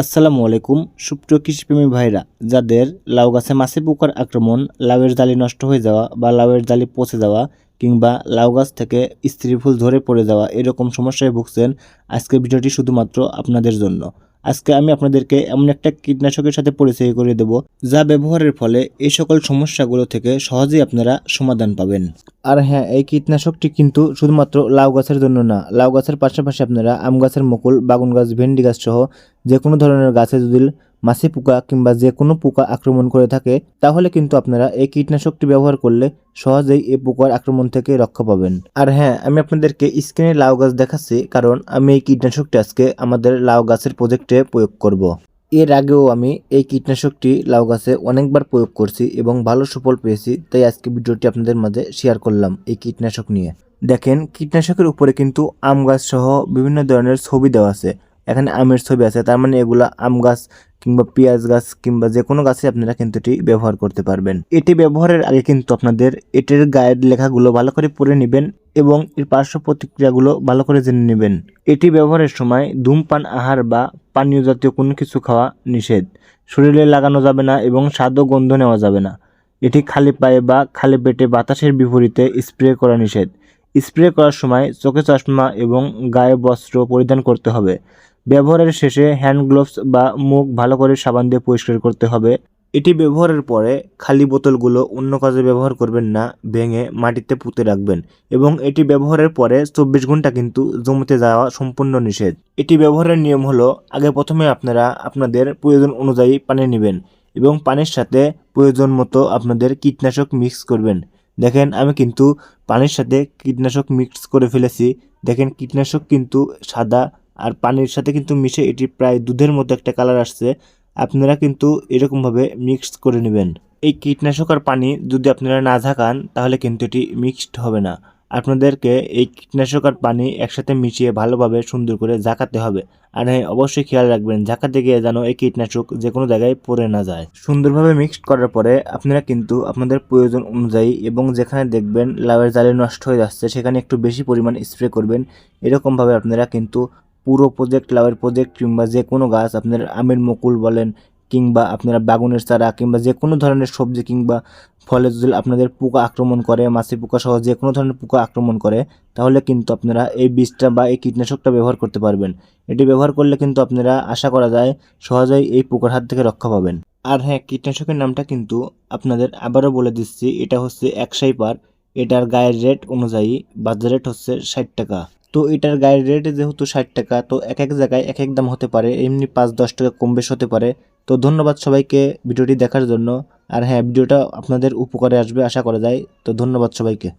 আসসালামু আলাইকুম, সুপ্রিয় কৃষিপ্রেমী ভাইরা, যাদের লাউ গাছে মাছি পোকার আক্রমণ, লাউয়ের জালি নষ্ট হয়ে যাওয়া বা লাউয়ের জালি পচে যাওয়া কিংবা লাউ গাছ থেকে স্ত্রী ফুল ধরে পড়ে যাওয়া এরকম সমস্যায় ভুগছেন, আজকের ভিডিওটি শুধুমাত্র আপনাদের জন্য। আজকে আমি আপনাদেরকে এমন একটা কীটনাশকের সাথে পরিচয় করে দেব, যা ব্যবহারের ফলে এই সকল সমস্যাগুলো থেকে সহজেই আপনারা সমাধান পাবেন। আর হ্যাঁ এই কীটনাশকটি কিন্তু শুধুমাত্র লাউ গাছের জন্য না, লাউ গাছের পাশাপাশি আপনারা আম গাছের মুকুল, বাগুন গাছ, ভেন্ডি গাছ সহ যে কোনো ধরনের গাছে যদি মাছি পোকা কিংবা যে কোনো পোকা আক্রমণ করে থাকে, তাহলে কিন্তু আপনারা এই কীটনাশকটি ব্যবহার করলে সহজেই এই পোকার আক্রমণ থেকে রক্ষা পাবেন। আর হ্যাঁ আমি আপনাদেরকে স্ক্রিনে লাউ গাছ দেখাচ্ছি, কারণ আমি এই কীটনাশকটি আজকে আমাদের লাউ গাছের প্রজেক্টে প্রয়োগ করব। এর আগেও আমি এই কীটনাশকটি লাউ গাছে অনেকবার প্রয়োগ করছি এবং ভালো সুফল পেয়েছি, তাই আজকে ভিডিওটি আপনাদের মাঝে শেয়ার করলাম এই কীটনাশক নিয়ে। দেখেন, কীটনাশকের উপরে কিন্তু আম গাছ সহ বিভিন্ন ধরনের ছবি দেওয়া আছে। এখানে আমের ছবি আছে, তার মানে এগুলা আম গাছ কিংবা পেঁয়াজ গাছ কিংবা যে কোনো গাছে আপনারা কিন্তু এটি ব্যবহার করতে পারবেন। এটি ব্যবহারের আগে কিন্তু আপনাদের এটির গায়ের লেখাগুলো ভালো করে পড়ে নেবেন এবং এর পার্শ্ব প্রতিক্রিয়াগুলো ভালো করে জেনে নেবেন। এটি ব্যবহারের সময় ধূমপান আহার বা পানীয় জাতীয় কোনো কিছু খাওয়া নিষেধ। শরীরে লাগানো যাবে না এবং স্বাদ ও গন্ধ নেওয়া যাবে না। এটি খালি পায়ে বা খালি পেটে বাতাসের বিপরীতে স্প্রে করা নিষেধ। স্প্রে করার সময় চোখে চশমা এবং গায়ে বস্ত্র পরিধান করতে হবে। ব্যবহারের শেষে হ্যান্ড গ্লোভস বা মুখ ভালো করে সাবান দিয়ে পরিষ্কার করতে হবে। এটি ব্যবহারের পরে খালি বোতলগুলো অন্য কাজে ব্যবহার করবেন না, ভেঙে মাটিতে পুঁতে রাখবেন এবং এটি ব্যবহারের পরে চব্বিশ ঘণ্টা কিন্তু জমিতে যাওয়া সম্পূর্ণ নিষেধ। এটি ব্যবহারের নিয়ম হলো, আগে প্রথমে আপনারা আপনাদের প্রয়োজন অনুযায়ী পানি নেবেন এবং পানির সাথে প্রয়োজন মতো আপনাদের কীটনাশক মিক্স করবেন। দেখেন, আমি কিন্তু পানির সাথে কীটনাশক মিক্স করে ফেলেছি। দেখেন, কীটনাশক কিন্তু সাদা আর পানির সাথে কিন্তু মিশে এটি প্রায় দুধের মতো একটা কালার আসছে। আপনারা কিন্তু এরকমভাবে মিক্সড করে নেবেন। এই কীটনাশক আর পানি যদি আপনারা না ঝাঁকান, তাহলে কিন্তু এটি মিক্সড হবে না। আপনাদেরকে এই কীটনাশক আর পানি একসাথে মিশিয়ে ভালোভাবে সুন্দর করে ঝাঁকাতে হবে। আর হ্যাঁ অবশ্যই খেয়াল রাখবেন, ঝাঁকাতে গিয়ে যেন এই কীটনাশক যে কোনো জায়গায় পড়ে না যায়। সুন্দরভাবে মিক্সড করার পরে আপনারা কিন্তু আপনাদের প্রয়োজন অনুযায়ী এবং যেখানে দেখবেন লাউয়ের জালে নষ্ট হয়ে যাচ্ছে, সেখানে একটু বেশি পরিমাণ স্প্রে করবেন। এরকমভাবে আপনারা কিন্তু পুরো প্রজেক্ট লাউয়ের প্রজেক্ট কিংবা যে কোনো গাছ আপনার আমের মুকুল বলেন কিংবা আপনারা বাগুনের চারা কিংবা যে কোনো ধরনের সবজি কিংবা ফলে যদি আপনাদের পোকা আক্রমণ করে, মাছি পোকা সহ যে কোনো ধরনের পোকা আক্রমণ করে, তাহলে কিন্তু আপনারা এই বীজটা বা এই কীটনাশকটা ব্যবহার করতে পারবেন। এটি ব্যবহার করলে কিন্তু আপনারা আশা করা যায় সহজেই এই পোকার হাত থেকে রক্ষা পাবেন। আর হ্যাঁ কীটনাশকের নামটা কিন্তু আপনাদের আবারও বলে দিচ্ছি, এটা হচ্ছে একশাই পার এটার গায়ের রেট অনুযায়ী বাজার রেট হচ্ছে ষাট টাকা। তো এটার গায়ের রেট যেহেতু ষাট টাকা, তো এক এক জায়গায় এক এক দাম হতে পারে, এমনি পাঁচ, দশ টাকা কম বেশ হতে পারে। তো ধন্যবাদ সবাইকে ভিডিওটি দেখার জন্য। আর হ্যাঁ ভিডিওটা আপনাদের উপকারে আসবে, আশা করা যায়। তো ধন্যবাদ সবাইকে।